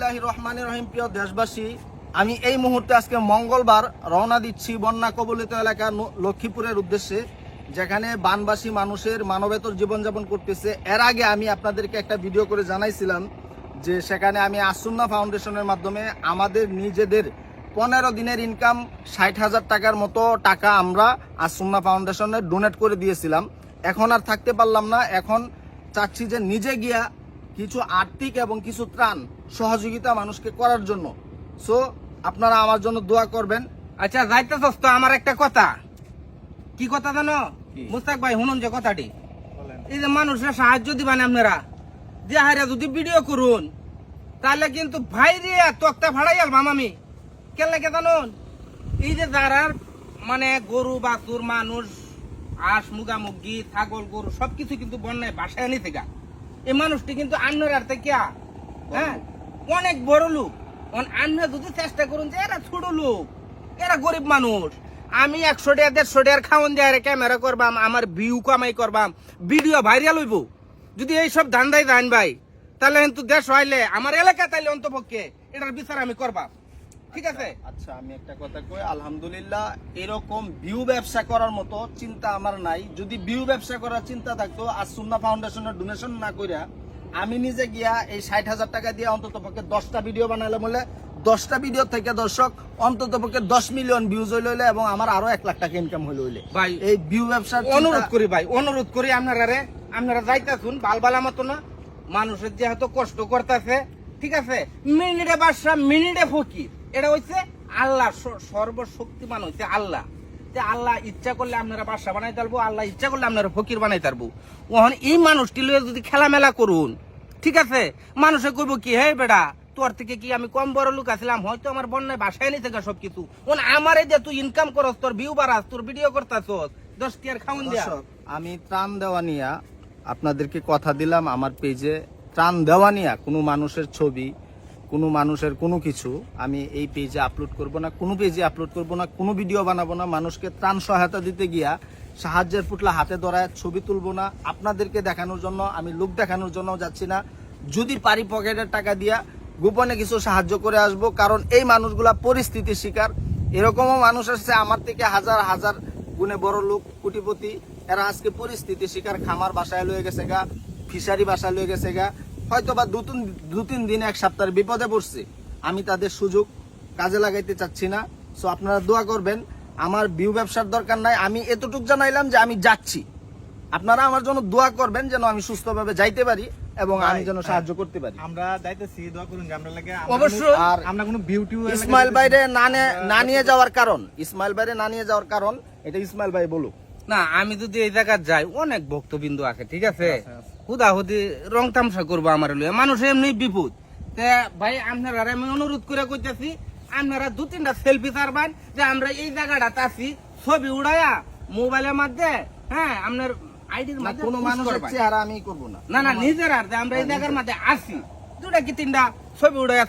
বিসমিল্লাহ রহমান রহিম, প্রিয় দেশবাসী, আমি এই মুহূর্তে আজকে মঙ্গলবার রওনা দিচ্ছি বন্যা কবলিত এলাকা লক্ষ্মীপুরের উদ্দেশ্যে, যেখানে বানবাসী মানুষের মানবেতর জীবনযাপন করতেছে। এর আগে আমি আপনাদেরকে একটা ভিডিও করে জানাইছিলাম যে সেখানে আমি আসুন্না ফাউন্ডেশনের মাধ্যমে আমাদের নিজেদের পনেরো দিনের ইনকাম ষাট হাজার টাকার মতো টাকা আমরা আসুন্না ফাউন্ডেশনে ডোনেট করে দিয়েছিলাম। এখন আর থাকতে পারলাম না। এখন চাচ্ছি যে নিজে গিয়া কিছু আর্থিক এবং কিছু ত্রাণ সহযোগিতা মানুষকে করার জন্য। সো আপনারা আমার জন্য দোয়া করবেন। আচ্ছা যাইতেছস তো আমার একটা কথা। কি কথা জানো? মুস্তাক ভাই শুনুন যে কথাটি। এই যে মানুষের সাহায্য দিবেন আপনারা যে হারে যদি ভিডিও করুন তাহলে কিন্তু ভাই রে তক্তা ভাড়াই আলবাম আমি। কেন লাগে জানুন? এই যে যারা মানে গরু বাছুর মানুষ হাঁস মুগা মুগি ছাগল গরু সবকিছু কিন্তু বন্যায় বাসায় আনি থেকে। এই মানুষটি কিন্তু আন্নের আর থেকে হ্যাঁ? অনেক বড় লোক। আন্ন যদি চেষ্টা করুন যে এরা ছোট লোক, এরা গরিব মানুষ, আমি একশো টাকা, দেড়শো টাকার খাওয়ান দিয়ে ক্যামেরা করবাম, আমার ভিউ কামাই করবাম ভিডিও ভাইরাল হইব। যদি এইসব ধান্দাই দেন ভাই, তাহলে কিন্তু দেশ হইলে, আমার এলাকা তাইলে অন্তপক্ষে এটার বিচার আমি করবাম। ঠিক আছে? আচ্ছা আমি একটা কথা কই, আলহামদুলিল্লাহ, এরকম ভিউ ব্যবসা করার মতো চিন্তা আমার নাই। যদি ভিউ ব্যবসা করার চিন্তা থাকতো আর সুন্না ফাউন্ডেশনের ডোনেশন না কইরা আমি নিজে গিয়া এই ষাট হাজার টাকা দিয়ে অন্তত পক্ষে দশটা ভিডিও বানালাম বলে দশটা ভিডিও থেকে দর্শক অন্তত পক্ষে দশ মিলিয়ন ভিউজ হইল হইলে এবং আমার আরও এক লাখ টাকা ইনকাম হইল হইলে। ভাই এই ভিউ ব্যবসার চিন্তা- অনুরোধ করি ভাই অনুরোধ করি আপনারা রে আপনারা যাইতাছুন বালবালা মতো না। মানুষের যেহেতু কষ্ট করতেছে ঠিক আছে? মিনিটে বাদশা মিনিটে ফকির। এটা হচ্ছে আল্লাহ সর্বশক্তিমান হচ্ছে আল্লাহ। যে আল্লাহ ইচ্ছা করলে আপনারা বাসা বানাই পারব আল্লাহ ইচ্ছা করলে আপনারা ফকির বানাই পারব ওখানে এই মানুষটি লয়ে যদি খেলামেলা করুন, ঠিক আছে? মানুষে কইব কি, হে বেড়া, তোর থেকে কি আমি কম বড় লোক আছিলাম? হয়তো আমার বন্যায় বাসায় নিতে গা সবকিছু। ওন আমারে যে তুই ইনকাম করস, তোর ভিউ বাড়াস, তোর ভিডিও করতাস দশ টিয়ার খাউন দিয়া। আমি ত্রাণ দেওয়া নিয়া আপনাদেরকে কথা দিলাম, আমার পেজে ত্রাণ দেওয়া নিয়া কোনো মানুষের ছবি কোনো মানুষের কোনো কিছু আমি এই পেজে আপলোড করব না, কোনো পেজে আপলোড করব না, কোনো ভিডিও বানাবো না, মানুষকে ত্রাণ সহায়তা দিতে গিয়া সাহায্যের পুটলা হাতে ধরায় ছবি তুলবো না, আপনাদেরকে দেখানোর জন্য, আমি লোক দেখানোর জন্য যাচ্ছি না। যদি পারি পকেটের টাকা দিয়া গোপনে কিছু সাহায্য করে আসব, কারণ এই মানুষগুলা পরিস্থিতির শিকার। এরকমও মানুষ আসছে আমার থেকে হাজার হাজার গুণে বড় লোক, কোটিপতি, এরা আজকে পরিস্থিতি শিকার, খামার বাসায় লয়ে গেছে গা, ফিশারি বাসায় লয়ে গেছে গা হয়তো বা দু তিন দিন এক সপ্তাহের বিপদে পড়ছে। আমি তাদের সুযোগ কাজে লাগাইতে চাচ্ছি না। সো আপনারা দোয়া করবেন আমার বিউ ব্যবসার দরকার নাই। আমি এতটুক জানাইলাম যে আমি যাচ্ছি। আপনারা আমার জন্য দোয়া করবেন যেন আমি সুস্থভাবে যাইতে পারি এবং আমি যেন সাহায্য করতে পারি। আমরা যাইতেছি দোয়া করুন যে আমরা লাগে অবশ্যই। আর আমরা কোনো বিউটি ইসমাইল বাইরে না না নিয়ে যাওয়ার কারণ। ইসমাইল বাইরে না নিয়ে যাওয়ার কারণ এটা ইসমাইল ভাই বলুক। না আমি যদি এই জায়গায় যাই অনেক ভক্তবিন্দু আছে ঠিক আছে? হুদা হুদি রং তামসা করব আমার লইয়া। মানুষ এমনি বিপদ। ভাই আপনারা আমি অনুরোধ করে কইতেছি আপনারা দু তিনটা সেলফি ছাড়বেন যে আমরা এই জায়গাটাতে আছি ছবি উড়াইয়া মোবাইলের মধ্যে হ্যাঁ আপনার আইডির না মধ্যে কোনো মানুষের চেহারা আমি করব না। না না নিজের আর আমরা এই জায়গার মধ্যে আছি দুটা কি তিনটা ছবি উড়াইয়া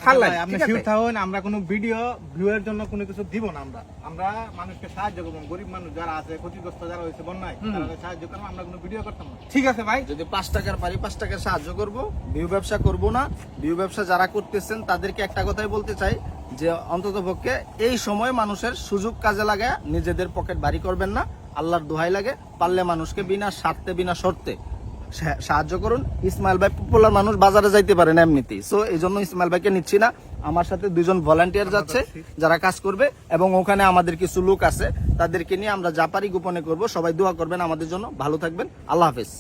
আপনি শিওর থাকুন আমরা কোনো ভিডিও ভিউয়ের জন্য কোনো কিছু দিব না আমরা। আমরা মানুষকে সাহায্য করব গরিব মানুষ যারা আছে ক্ষতিগ্রস্ত যারা হয়েছে বন্যায়। তারা সাহায্য করব আমরা কোনো ভিডিও করতাম না। ঠিক আছে ভাই। যদি পাঁচ টাকার পারি পাঁচ টাকার সাহায্য করব বিউ ব্যবসা করব না বিউ ব্যবসা যারা করতেছেন তাদেরকে একটা কথাই বলতে চাই যে অন্তত পক্ষে এই সময় মানুষের সুযোগ কাজে লাগায় নিজেদের পকেট ভারী করবেন না আল্লাহর দোহাই লাগে পারলে মানুষকে বিনা স্বার্থে বিনা শর্তে সাহায্য করুন। ইসমাইল ভাই পপুলার মানুষ, বাজারে যাইতে পারেন এমনিতেই। সো এই জন্য ইসমাইল ভাইকে নিচ্ছি না। আমার সাথে দুজন ভলান্টিয়ার যাচ্ছে, যারা কাজ করবে, এবং ওখানে আমাদের কিছু লোক আছে, তাদেরকে নিয়ে আমরা জাপারি গোপনে করব। সবাই দোয়া করবেন আমাদের জন্য। ভালো থাকবেন। আল্লাহ হাফেজ।